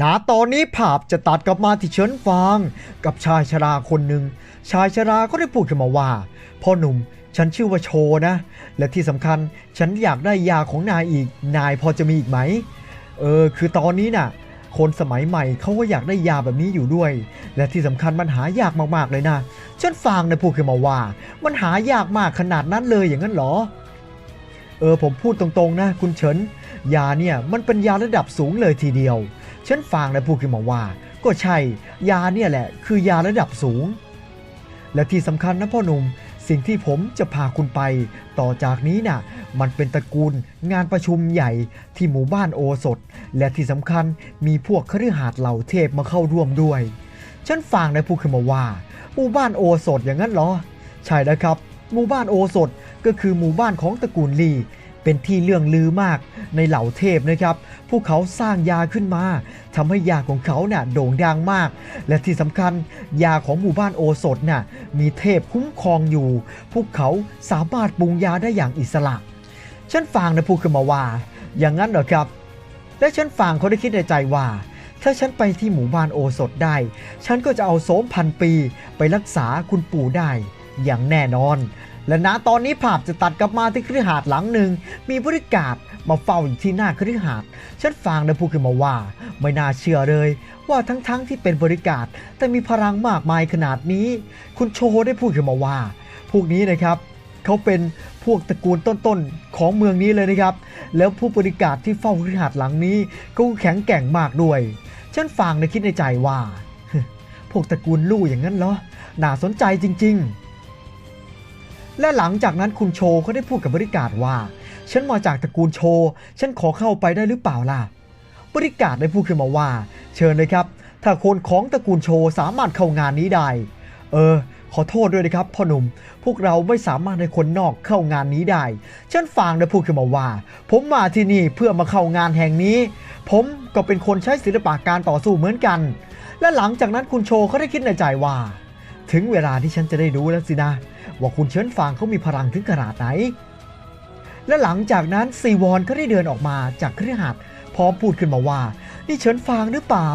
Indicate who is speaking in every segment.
Speaker 1: ณตอนนี้ภาพจะตัดกลับมาที่เฉินฟาง กับชายชราคนหนึ่ง ชายชราก็ได้พูดขึ้นมาว่า พ่อหนุ่มฉันชื่อว่าโชนะ และที่สำคัญฉันอยากได้ยาของนายอีก นายพอจะมีอีกไหม เออ คือตอนนี้น่ะ คนสมัยใหม่เขาก็อยากได้ยาแบบนี้อยู่ด้วย และที่สำคัญมันหายากมากๆเลยนะ ฉันฟังนะพูดขึ้นมาว่า มันหายากมากขนาดนั้นเลยอย่างนั้นเหรอ เออผมพูดตรงๆนะ คุณเฉิน ยาเนี่ยมันเป็นยาระดับสูงเลยทีเดียว ฉันฟังนะพูดขึ้นมาว่า ก็ใช่ ยาเนี่ยแหละ คือยาระดับสูง และที่สำคัญนะพ่อหนุ่ม สิ่งที่ผมจะพาคุณไป ต่อจากนี้น่ะ มันเป็นตระกูลงานประชุมใหญ่ที่หมู่บ้านโอสถ และที่สำคัญมีพวกคฤหาสน์เหล่าเทพมาเข้าร่วมด้วย ฉันฟังนะพูดขึ้นมาว่า หมู่บ้านโอสถอย่างนั้นเหรอ ใช่นะครับ หมู่บ้านโอสถก็คือหมู่บ้านของตระกูลลี เป็นที่เลื่องลือมากในเหล่าเทพนะครับ พวกเขาสร้างยาขึ้นมาทำให้ยาของเขาเนี่ยโด่งดังมาก และที่สำคัญยาของหมู่บ้านโอสถน่ะมีเทพคุ้มครองอยู่ พวกเขาสามารถปรุงยาได้อย่างอิสระ ฉันฟังนะพูดขึ้นมาว่า อย่างนั้นเหรอครับ และฉันฟังเขาได้คิดในใจว่าถ้าฉันไปที่หมู่บ้านโอสถได้ ฉันก็จะเอาโสมพันปีไปรักษาคุณปู่ได้อย่างแน่นอน และณตอนนี้ภาพจะตัดกลับมาที่คฤหาสน์หลังหนึ่ง มีบริการมาเฝ้าอยู่ที่หน้าคฤหาสน์ฉันฟังได้พูดขึ้นมาว่า ไม่น่าเชื่อเลย ว่าทั้งๆทที่เป็นบริการแต่มีพลังมากมายขนาดนี้ คุณโชได้พูดขึ้นมาว่า พวกนี้นะครับเขาเป็นพวกตระกูลต้นๆของเมืองนี้เลยนะครับ แล้วผู้บริการที่เฝ้าคฤหาสน์หลังนี้ก็แข็งแกร่งมากด้วย ฉันฟังในคิดในใจว่า พวกตระกูลลู่อย่างนั้นเหรอ น่าสนใจจริง ๆ และหลังจากนั้นคุณโชเขาได้พูดกับบริการว่า ฉันมาจากตระกูลโช ฉันขอเข้าไปได้หรือเปล่าล่ะ บริการได้พูดขึ้นมาว่า เชิญเลยครับ ถ้าคนของตระกูลโชสามารถเข้างานนี้ได้ เออ ขอโทษด้วยนะครับพ่อหนุ่ม พวกเราไม่สามารถให้คนนอกเข้างานนี้ได้ ฉันฟังได้พูดขึ้นมาว่า ผมมาที่นี่เพื่อมาเข้างานแห่งนี้ ผมก็เป็นคนใช้ศิลปะการต่อสู้เหมือนกัน และหลังจากนั้นคุณโชเขาได้คิดในใจว่า ถึงเวลาที่ฉันจะได้รู้แล้วสินะ ว่าคุณเฉินฟางเขามีพลังถึงขนาดไหน และหลังจากนั้นซีวอนก็ได้เดินออกมาจากเครือหัดพร้อมพูดขึ้นมาว่า นี่เฉินฟางหรือเปล่า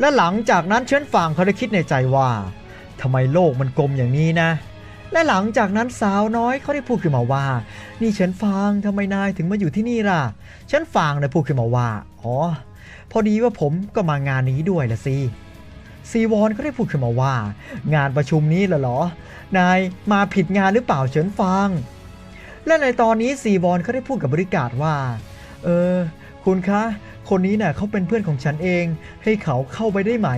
Speaker 1: และหลังจากนั้นเฉินฟางเขาได้คิดในใจว่าทำไมโลกมันกลมอย่างนี้นะและหลังจากนั้นสาวน้อยเขาได้พูดขึ้นมาว่า นี่เฉินฟางทำไมนายถึงมาอยู่ที่นี่ล่ะเฉินฟางได้พูดขึ้นมาว่า อ๋อ พอดีว่าผมก็มางานนี้ด้วยละสิ ซีวอนก็ได้พูดขึ้นมาว่า งานประชุมนี้เหรอเหรอ นายมาผิดงานหรือเปล่าเฉินฟางและในตอนนี้ซีวอนเขาได้พูดกับบริการว่า เออ คุณคะ คนนี้น่ะเขาเป็นเพื่อนของฉันเอง ให้เขาเข้าไปได้ไหม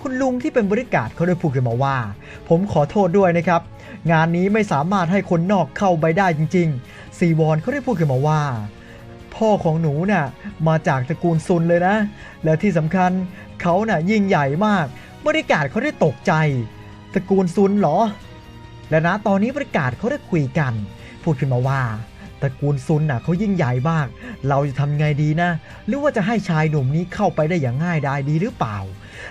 Speaker 1: คุณลุงที่เป็นบริการเขาได้พูดขึ้นมาว่า ผมขอโทษด้วยนะครับ งานนี้ไม่สามารถให้คนนอกเข้าไปได้จริง ๆ ซีวอนเขาได้พูดขึ้นมาว่า พ่อของหนูน่ะมาจากตระกูลซุนเลยนะ และที่สำคัญเขาน่ะยิ่งใหญ่มาก บริการเขาได้ตกใจ ตระกูลซุนเหรอ และนะตอนนี้บริการเขาได้คุยกัน พูดขึ้นมาว่า ระกูลซุนน่ะเขายิ่งใหญ่มาก เราจะทำไงดีนะ หรือว่าจะให้ชายหนุ่มนี้เข้าไปได้อย่างง่ายดายดีหรือเปล่า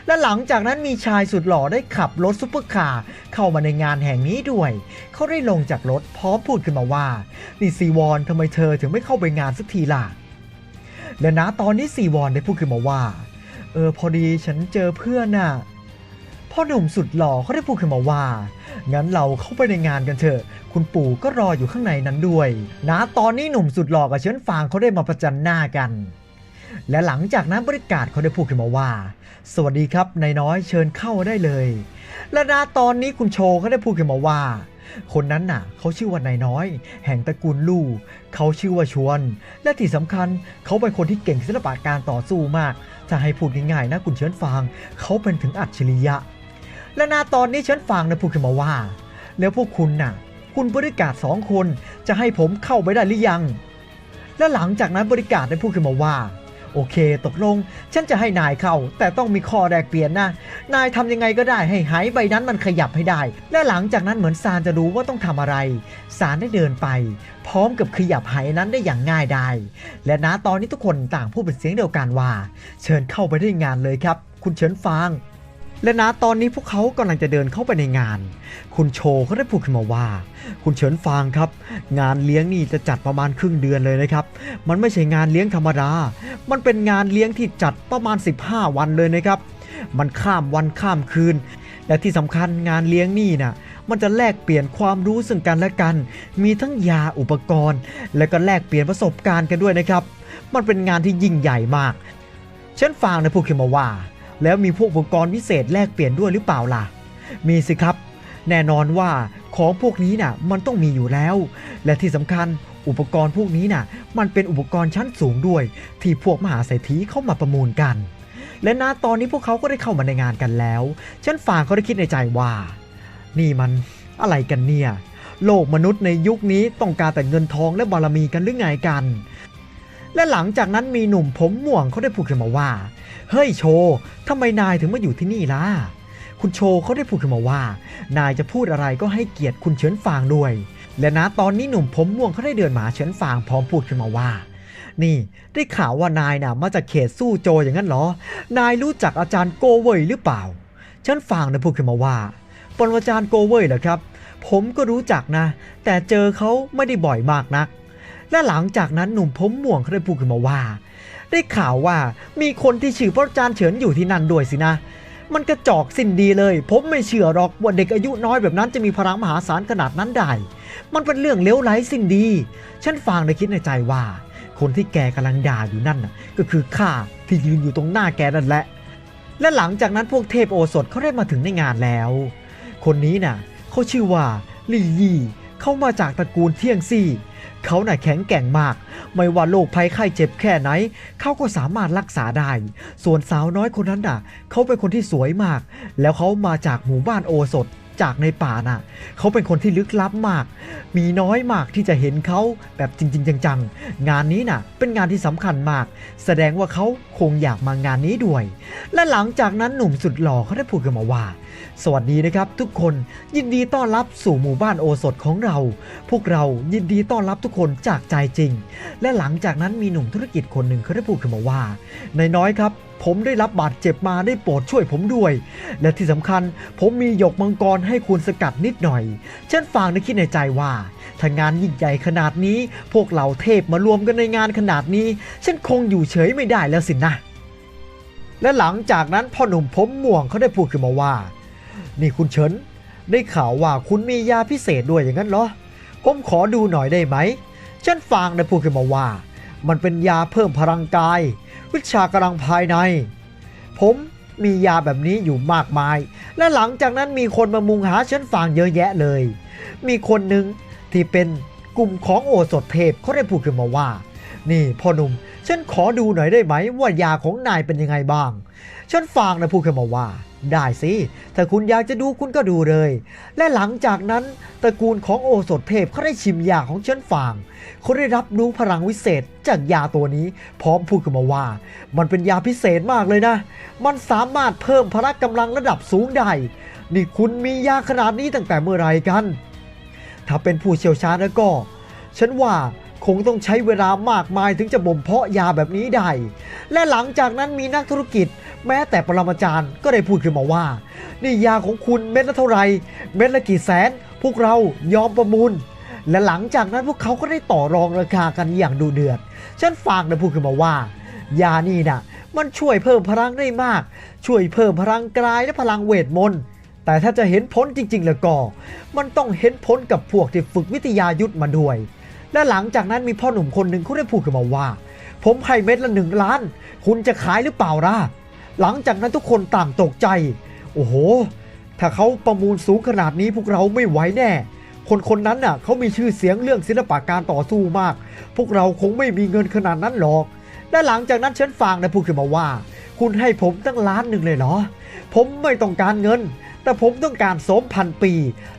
Speaker 1: และหลังจากนั้นมีชายสุดหล่อได้ขับรถซุปเปอร์คาร์เข้ามาในงานแห่งนี้ด้วย เขาได้ลงจากรถพร้อมพูดขึ้นมาว่านี่ซีวอนทำไมเธอถึงไม่เข้าไปงานสักทีล่ะ และนะตอนนี้ซีวอนได้พูดขึ้นมาว่า เออพอดีฉันเจอเพื่อนน่ะ พ่อหนุ่มสุดหล่อเขาได้พูดขึ้นมาว่า งั้นเราเข้าไปในงานกันเถอะ คุณปู่ก็รออยู่ข้างในนั้นด้วยนะตอนนี้หนุ่มสุดหล่อกับเชิญฟางเขาได้มาประจันหน้ากัน และหลังจากนั้นบริการเขาได้พูดขึ้นมาว่า สวัสดีครับนายน้อยเชิญเข้าได้เลย และนาตอนนี้คุณโชเขาได้พูดขึ้นมาว่า คนนั้นน่ะเขาชื่อว่านายน้อย แห่งตระกูลลู่เขาชื่อว่าชวน และที่สำคัญเขาเป็นคนที่เก่งศิลปะการต่อสู้มาก ถ้าให้พูดง่ายๆนะคุณเชิญฟางเขาเป็นถึงอัจฉริยะ และนาตอนนี้เชิญฟางนะพูดขึ้นมาว่า แล้วพวกคุณน่ะ คุณบริการสองคนจะให้ผมเข้าไปได้หรือยัง และหลังจากนั้นบริการได้พูดขึ้นมาว่า โอเค ตกลง ฉันจะให้นายเข้า แต่ต้องมีข้อแรกเปลี่ยนนะ นายทำยังไงก็ได้ให้หายใบนั้นมันขยับให้ได้ และหลังจากนั้นเหมือนซานจะรู้ว่าต้องทำอะไรซานได้เดินไป พร้อมกับขยับหายนั้นได้อย่างง่ายได้และนะตอนนี้ทุกคนต่างพูดเป็นเสียงเดียวกันว่า เชิญเข้าไปได้งานเลยครับ คุณเฉินฟาง และนะตอนนี้พวกเขากำลังจะเดินเข้าไปในงาน คุณโชก็ได้พูดขึ้นมาว่า คุณเฉินฟางครับ งานเลี้ยงนี่จะจัดประมาณครึ่งเดือนเลยนะครับ มันไม่ใช่งานเลี้ยงธรรมดา มันเป็นงานเลี้ยงที่จัดประมาณ 15 วันเลยนะครับ มันข้ามวันข้ามคืน และที่สำคัญงานเลี้ยงนี่นะมันจะแลกเปลี่ยนความรู้ซึ่งกันและกัน มีทั้งยาอุปกรณ์ และก็แลกเปลี่ยนประสบการณ์กันด้วยนะครับ มันเป็นงานที่ยิ่งใหญ่มาก เฉันฟังนะพูดขึ้นมาว่า แล้วมีพวกอุปกรณ์พิเศษแลกเปลี่ยนด้วยหรือเปล่าล่ะ มีสิครับ แน่นอนว่าของพวกนี้น่ะมันต้องมีอยู่แล้ว และที่สำคัญอุปกรณ์พวกนี้น่ะ มันเป็นอุปกรณ์ชั้นสูงด้วย ที่พวกมหาเศรษฐีเข้ามาประมูลกัน และณตอนนี้พวกเขาก็ได้เข้ามาในงานกันแล้ว ฉันฟางเขาได้คิดในใจว่า นี่มันอะไรกันเนี่ย โลกมนุษย์ในยุคนี้ต้องการแต่เงินทองและบารมีกันหรือไงกัน และหลังจากนั้นมีหนุ่มผมม่วงเขาได้พูดขึ้นมาว่า เฮ้ยโชทำไมนายถึงมาอยู่ที่นี่ล่ะ คุณโชเขาได้พูดขึ้นมาว่า นายจะพูดอะไรก็ให้เกียรติคุณเฉินฟางด้วย และนะตอนนี้หนุ่มผมม่วงเขาได้เดินมาเฉินฟางพร้อมพูดขึ้นมาว่า นี่ได้ข่าวว่านายน่ะมาจากเขตสู้โจอย่างนั้นเหรอ นายรู้จักอาจารย์โกเว่ยหรือเปล่าเฉินฟางได้พูดขึ้นมาว่าปรมาจารย์โกเว่ยเหรอครับ ผมก็รู้จักนะ แต่เจอเขาไม่ได้บ่อยมากนัก และหลังจากนั้นหนุ่มผมม่วงเขาได้พูดขึ้นมาว่า ได้ข่าวว่ามีคนที่ชื่อพระอาจารย์เฉินอยู่ที่นั่นด้วยสินะ มันกระจอกสิ้นดีเลย ผมไม่เชื่อหรอกว่าเด็กอายุน้อยแบบนั้นจะมีพลังมหาศาลขนาดนั้นได้ มันเป็นเรื่องเลวร้ายสิ้นดี ฉันฟังในคิดในใจว่า คนที่แกกำลังด่าอยู่นั่นน่ะก็คือข้าที่ยืนอยู่ตรงหน้าแกนั่นแหละ และหลังจากนั้นพวกเทพโอสถเขาได้มาถึงในงานแล้ว คนนี้น่ะเขาชื่อว่าลี่ยี่ เขามาจากตระกูลเที่ยงซี่ เขาน่ะแข็งแกร่งมาก ไม่ว่าโรคภัยไข้เจ็บแค่ไหน เขาก็สามารถรักษาได้ ส่วนสาวน้อยคนนั้นน่ะ เขาเป็นคนที่สวยมาก แล้วเขามาจากหมู่บ้านโอสถ จากในป่าน่ะ เขาเป็นคนที่ลึกลับมาก มีน้อยมากที่จะเห็นเขาแบบจริง ๆ จังๆ งานนี้น่ะ เป็นงานที่สำคัญมาก แสดงว่าเขาคงอยากมางานนี้ด้วย และหลังจากนั้นหนุ่มสุดหล่อเขาได้พูดกันมาว่า สวัสดีนะครับ ทุกคนยินดีต้อนรับสู่หมู่บ้านโอสถของเรา พวกเรายินดีต้อนรับทุกคนจากใจจริง และหลังจากนั้นมีหนุ่มธุรกิจคนหนึ่งเขาได้พูดขึ้นมาว่านน้อยครับ ผมได้รับบาดเจ็บมาได้โปรดช่วยผมด้วย และที่สำคัญผมมีหยกมังกรให้คุณสกัดนิดหน่อย ฉันฟังในคิดในใจว่าถ้างานยิ่งใหญ่ขนาดนี้ พวกเราเทพมารวมกันในงานขนาดนี้ ฉันคงอยู่เฉยไม่ได้แล้วสินะ และหลังจากนั้นพ่อหนุ่มผมม่วงเขาได้พูดขึ้นมาว่า นี่คุณเฉินได้ข่าวว่าคุณมียาพิเศษด้วยอย่างนั้นเหรอ ผมขอดูหน่อยได้ไหม ฉันฟังได้พูดขึ้นมาว่า มันเป็นยาเพิ่มพลังกาย วิชากำลังภายใน ผมมียาแบบนี้อยู่มากมาย และหลังจากนั้นมีคนมามุงหาฉันฟังเยอะแยะเลย มีคนหนึ่งที่เป็นกลุ่มของโอสถเทพเขาได้พูดขึ้นมาว่า นี่พ่อหนุ่ม ฉันขอดูหน่อยได้ไหมว่ายาของนายเป็นยังไงบ้าง ฉันฟังนะพูดขึ้นมาว่า ได้สิ ถ้าคุณอยากจะดูคุณก็ดูเลย และหลังจากนั้นตระกูลของโอสถเทพเขาได้ชิมยาของเชิญฟางเขาได้รับรู้พลังวิเศษจากยาตัวนี้ พร้อมพูดกันมาว่า มันเป็นยาพิเศษมากเลยนะ มันสามารถเพิ่มพละกำลังระดับสูงได้ นี่คุณมียาขนาดนี้ตั้งแต่เมื่อไหรกัน ถ้าเป็นผู้เชี่ยวชาญแล้วก็ ฉันว่า คงต้องใช้เวลามากมายถึงจะบ่มเพาะยาแบบนี้ได้ และหลังจากนั้นมีนักธุรกิจ แม้แต่ปรมาจารย์ก็ได้พูดขึ้นมาว่า นี่ยาของคุณเม็ดละเท่าไหร่เม็ดละกี่แสน พวกเรายอมประมูล และหลังจากนั้นพวกเขาก็ได้ต่อรองราคากันอย่างดูเดือด ฉันฝากนะพูดขึ้นมาว่า ยานี่นะมันช่วยเพิ่มพลังได้มาก ช่วยเพิ่มพลังกายและพลังเวทมนต์แต่ถ้าจะเห็นผลจริง ๆ แล้วก็ มันต้องเห็นผลกับพวกที่ฝึกวิทยายุทธมาด้วย และหลังจากนั้นมีพ่อหนุ่มคนหนึ่งเขาได้พูดขึ้นมาว่า ผมให้เม็ดละหนึ่งล้าน คุณจะขายหรือเปล่าล่ะหลังจากนั้นทุกคนต่างตกใจ โอ้โห ถ้าเขาประมูลสูงขนาดนี้พวกเราไม่ไหวแน่ คนคนนั้นน่ะเขามีชื่อเสียงเรื่องศิลปะการต่อสู้มาก พวกเราคงไม่มีเงินขนาดนั้นหรอก และหลังจากนั้นฉันฟังนะพูดขึ้นมาว่า คุณให้ผมตั้งล้านหนึ่งเลยเหรอ ผมไม่ต้องการเงิน แต่ผมต้องการสมพันปี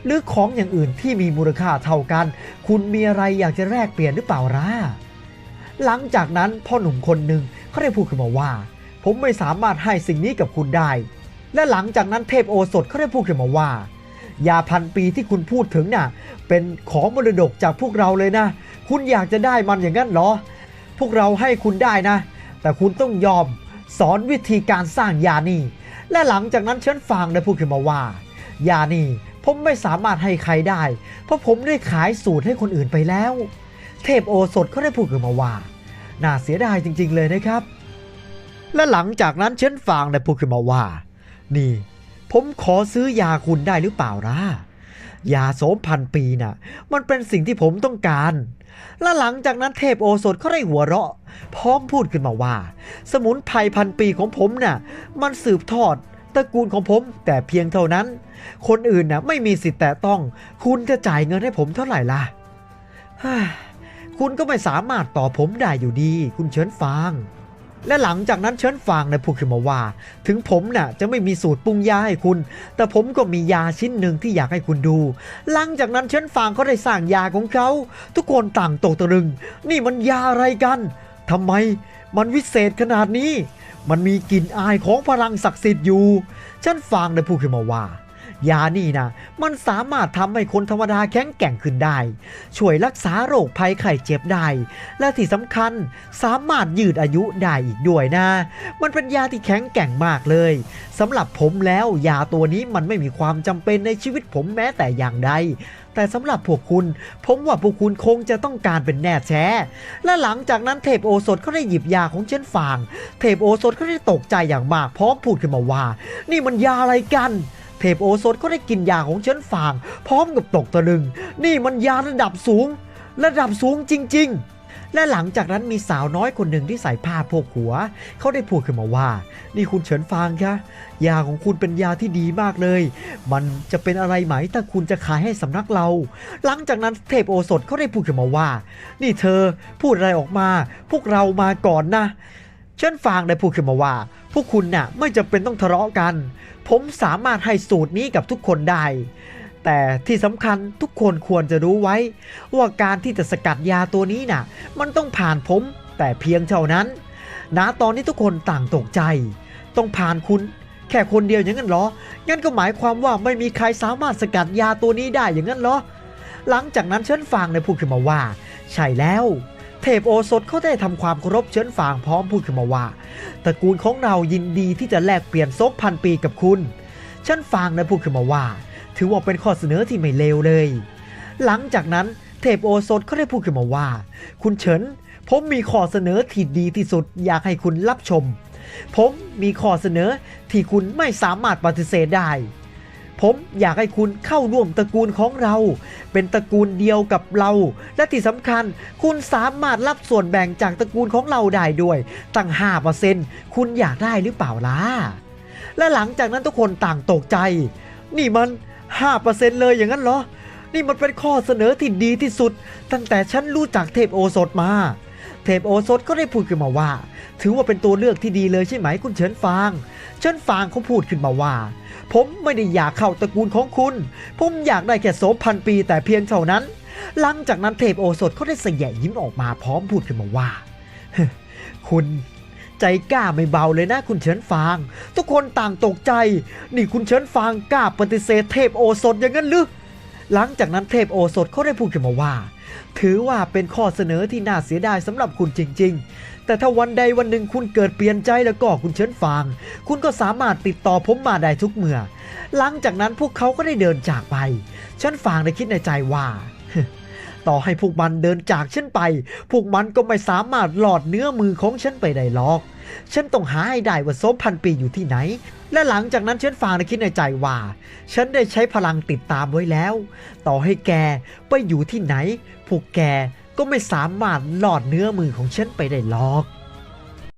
Speaker 1: หรือของอย่างอื่นที่มีมูลค่าเท่ากัน คุณมีอะไรอยากจะแลกเปลี่ยนหรือเปล่าล่ะหลังจากนั้นพ่อหนุ่มคนหนึ่งเขาได้พูดขึ้นมาว่า ผมไม่สามารถให้สิ่งนี้กับคุณได้ และหลังจากนั้นเทพโอสถเขาได้พูดขึ้นมาว่า ยาพันปีที่คุณพูดถึงน่ะ เป็นของมรดกจากพวกเราเลยนะ คุณอยากจะได้มันอย่างนั้นเหรอ พวกเราให้คุณได้นะ แต่คุณต้องยอมสอนวิธีการสร้างยานี่ และหลังจากนั้นเฉินฟางได้พูดขึ้นมาว่า ยานี่ผมไม่สามารถให้ใครได้ เพราะผมได้ขายสูตรให้คนอื่นไปแล้ว เทพโอสถเขาได้พูดขึ้นมาว่า น่าเสียดายจริง ๆ เลยนะครับ และหลังจากนั้นเฉินฟางได้พูดขึ้นมาว่า นี่ ผมขอซื้อยาคุณได้หรือเปล่าล่ะยาโสมพันปีน่ะ มันเป็นสิ่งที่ผมต้องการ และหลังจากนั้นเทพโอสถก็ได้หัวเราะ พร้อมพูดขึ้นมาว่า สมุนไพรพันปีของผมน่ะ มันสืบทอดตระกูลของผมแต่เพียงเท่านั้น คนอื่นน่ะไม่มีสิทธิ์แต่ต้อง คุณจะจ่ายเงินให้ผมเท่าไหร่ล่ะคุณก็ไม่สามารถต่อผมได้อยู่ดี คุณเชิญฟาง และหลังจากนั้นเชิญฟางได้พูดขึ้นมาว่า ถึงผมน่ะจะไม่มีสูตรปรุงยาให้คุณ แต่ผมก็มียาชิ้นหนึ่งที่อยากให้คุณดู หลังจากนั้นเชิญฟางเขาได้สร้างยาของเขา ทุกคนต่างตกตะลึง นี่มันยาอะไรกันทำไมมันวิเศษขนาดนี้ มันมีกลิ่นอายของพลังศักดิ์สิทธิ์อยู่เชิญฟางได้พูดขึ้นมาว่า ยานี่นะมันสามารถทำให้คนธรรมดาแข็งแกร่งขึ้นได้ ช่วยรักษาโรคภัยไข้เจ็บได้ และที่สำคัญสามารถยืดอายุได้อีกด้วยนะ มันเป็นยาที่แข็งแกร่งมากเลยสำหรับผมแล้วยาตัวนี้มันไม่มีความจำเป็นในชีวิตผมแม้แต่อย่างใดแต่สำหรับพวกคุณ ผมว่าพวกคุณคงจะต้องการเป็นแน่แท้และหลังจากนั้นเทพโอสถเขาได้หยิบยาของเชนฟาง เทพโอสถเขาได้ตกใจอย่างมากพร้อมพูดขึ้นมาว่า นี่มันยาอะไรกัน เทพโอสถก็ได้กินยาของเชิญฟาง พร้อมกับตกตะลึง นี่มันยาระดับสูง ระดับสูงจริง ๆ และหลังจากนั้นมีสาวน้อยคนหนึ่งที่ใส่ผ้าโพกหัว เขาได้พูดขึ้นมาว่า นี่คุณเฉินฟางคะยาของคุณเป็นยาที่ดีมากเลย มันจะเป็นอะไรไหมถ้าคุณจะขายให้สำนักเรา หลังจากนั้นเทพโอสถเขาได้พูดขึ้นมาว่า นี่เธอพูดอะไรออกมา พวกเรามาก่อนนะ เชิญฟางได้พูดขึ้นมาว่า พวกคุณน่ะไม่จำเป็นต้องทะเลาะกัน ผมสามารถให้สูตรนี้กับทุกคนได้ แต่ที่สำคัญทุกคนควรจะรู้ไว้ ว่าการที่จะสกัดยาตัวนี้น่ะ มันต้องผ่านผมแต่เพียงเท่านั้นณตอนนี้ทุกคนต่างตกใจ ต้องผ่านคุณแค่คนเดียวอย่างนั้นเหรอ งั้นก็หมายความว่าไม่มีใครสามารถสกัดยาตัวนี้ได้อย่างนั้นเหรอ หลังจากนั้นเชิญฟางได้พูดขึ้นมาว่า ใช่แล้ว ทพโอสถเขาได้ทำความเคารพเชิญฟางพร้อมพูดขึ้นมาว่าตระกูลของเรายินดีที่จะแลกเปลี่ยนซบพันปีกับคุณเชิญฟางได้พูดขึ้นมาว่า ถือว่าเป็นข้อเสนอที่ไม่เลวเลย หลังจากนั้นเทพโอสถเขาได้พูดขึ้นมาว่า คุณเฉินผมมีข้อเสนอที่ดีที่สุดอยากให้คุณรับชม ผมมีข้อเสนอที่คุณไม่สามารถปฏิเสธได้ ผมอยากให้คุณเข้าร่วมตระกูลของเรา เป็นตระกูลเดียวกับเรา และที่สำคัญคุณสามารถรับส่วนแบ่งจากตระกูลของเราได้ด้วยตั้ง 5%คุณอยากได้หรือเปล่าล่ะ และหลังจากนั้นทุกคนต่างตกใจ นี่มัน 5%เลยอย่างนั้นเหรอ นี่มันเป็นข้อเสนอที่ดีที่สุด ตั้งแต่ฉันรู้จักเทพโอสถมา เทพโอสถก็ได้พูดขึ้นมาว่า ถือว่าเป็นตัวเลือกที่ดีเลยใช่ไหมคุณเฉินฟาง เฉินฟางเขาพูดขึ้นมาว่า ผมไม่ได้อยากเข้าตระกูลของคุณ ผมอยากได้แค่โสมพันปีแต่เพียงเท่านั้น หลังจากนั้นเทพโอสถเขาได้เสยะยิ้มออกมาพร้อมพูดขึ้นมาว่า คุณใจกล้าไม่เบาเลยนะคุณเฉินฟาง ทุกคนต่างตกใจ นี่คุณเฉินฟางกล้าปฏิเสธเทพโอสถอย่างนั้นหรือหลังจากนั้นเทพโอสถเขาได้พูดขึ้นมาว่า ถือว่าเป็นข้อเสนอที่น่าเสียดายสำหรับคุณจริง ๆ แต่ถ้าวันใดวันหนึ่งคุณเกิดเปลี่ยนใจแล้วก็คุณเฉินฟาง คุณก็สามารถติดต่อผมมาได้ทุกเมื่อ หลังจากนั้นพวกเขาก็ได้เดินจากไป ฉันฟางได้คิดในใจว่า ต่อให้พวกมันเดินจากฉันไป พวกมันก็ไม่สามารถหลอดเนื้อมือของฉันไปได้หรอก ฉันต้องหาให้ได้ว่าโซมพันปีอยู่ที่ไหน และหลังจากนั้นฉันฟางได้คิดในใจว่า ฉันได้ใช้พลังติดตามไว้แล้ว ต่อให้แกไปอยู่ที่ไหน พวกแก ก็ไม่สามารถหลอดเนื้อมือของฉันไปได้หรอก